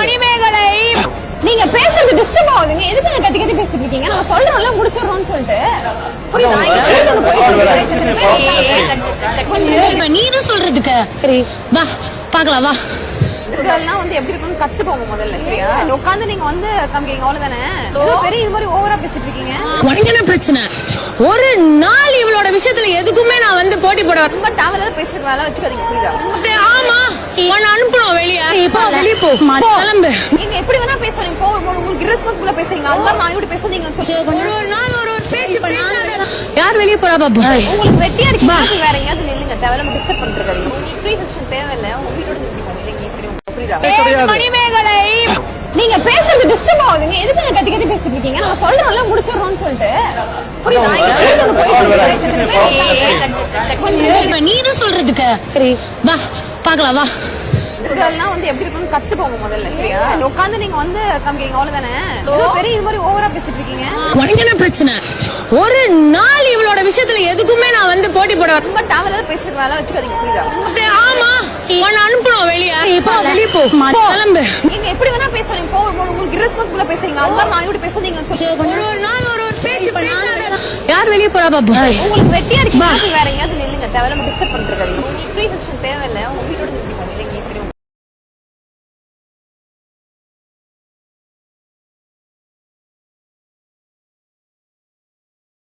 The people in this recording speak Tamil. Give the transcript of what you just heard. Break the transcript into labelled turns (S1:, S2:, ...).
S1: மணிமேகலை.
S2: நீங்க பேசுறது டிஸ்டர்ப் ஆகுதுங்க எதுக்கு நீங்க கத்தி கத்தி பேசிட்டு இருக்கீங்க? நம்ம சொல்றோம்ல முடிச்சிடறோம்னு சொல்லிட்டு. புரியுதா?
S1: நீனும் சொல்றதுக்கு. வா பாக்கலாம் வா.
S2: இதெல்லாம் வந்து எப்படி இருக்கும்னு கத்துக்கோங்க முதல்ல சரியா? உட்காந்து நீங்க வந்து காமிக்கிறீங்க அவ்வளவுதானே? ஏதோ பெரிய இது மாதிரி ஓவரா பேசிட்டு இருக்கீங்க.
S1: உனக்கு என்ன பிரச்சனை? ஒரு நாள் இவளோட விஷயத்துல எதுக்குமே நான் வந்து போட்டி போட.
S2: ரொம்ப தேவையில்லாத பேசுறது வேலை வச்சுக்காதீங்க புரியுதா?
S1: போ வெளிய போ. கிளம்பு.
S2: நீங்க எப்படி வேணா பேசுறீங்க. கோவம் உங்களுக்கு irresponsible-ஆ பேசுறீங்க அது மாதிரி நான் இப்படி பேச நீங்க சொல்லுங்க
S1: ஒரு ஒரு நாள் ஒரு ஒரு பேச்சு பேசாத. யார் வெளிய போறா பாபு?
S2: உங்களுக்கு வெட்டியா இருக்கு. காசு வேற எங்கேயாவது நில்லுங்க. தேவையில்லாம டிஸ்டர்ப் பண்ணிருக்காரு உங்களுக்கு ஃப்ரீ செக்ஷன் தேவையில்ல. உங்க வீட்டோட நிறுத்திக்கோங்க புரியுதா.
S1: மணிமேகலை.
S2: நீங்க பேசுறது டிஸ்டர்ப் ஆகுதுங்க. எதுக்கு நீங்க கத்தி கத்தி பேசிட்டு இருக்கீங்க? நம்ம சொல்றோம்ல முடிச்சிடறோம்னு சொல்லிட்டு. புரியுதா?
S1: நீனும் சொல்றதுக்கு? வா பாக்கலாம் வா.
S2: இதெல்லாம் வந்து எப்படி இருக்கும்னு கத்துக்கோங்க முதல்ல சரியா? உட்காந்து நீங்க வந்து காமிக்கிறீங்க அவ்வளவுதானே? ஏதோ பெரிய இது மாதிரி ஓவரா பேசிட்டு இருக்கீங்க.
S1: உனக்கு என்ன பிரச்சனை? ஒரு நாள் இவளோட விஷயத்துல எதுக்குமே நான் வந்து போட்டி போட.
S2: ரொம்ப தேவையில்லாத பேசுறது வேலை வச்சுக்காதீங்க புரியுதா?
S1: ஆமா. உன்னை அனுப்பணும் வெளிய. போ வெளிய போ. கிளம்பு.
S2: நீங்க எப்படி வேணா பேசுறீங்க வரும், உங்களுக்கு irresponsible-ஆ பேசுறீங்க அது மாதிரி நான் இப்படி பேச நீங்க சொல்லுங்க
S1: ஒரு ஒரு நாள் ஒரு ஒரு பேச்சு. யார் வெளிய போறா பாபு?
S2: உங்களுக்கு வெட்டியா இருக்கு வேற எங்கேயாவது நில்லுங்க தேவையில்லாம டிஸ்டர்ப் பண்ணிருக்காரு உங்களுக்கு ஃப்ரீ செக்ஷன் தேவையில்ல உங்க வீட்டோட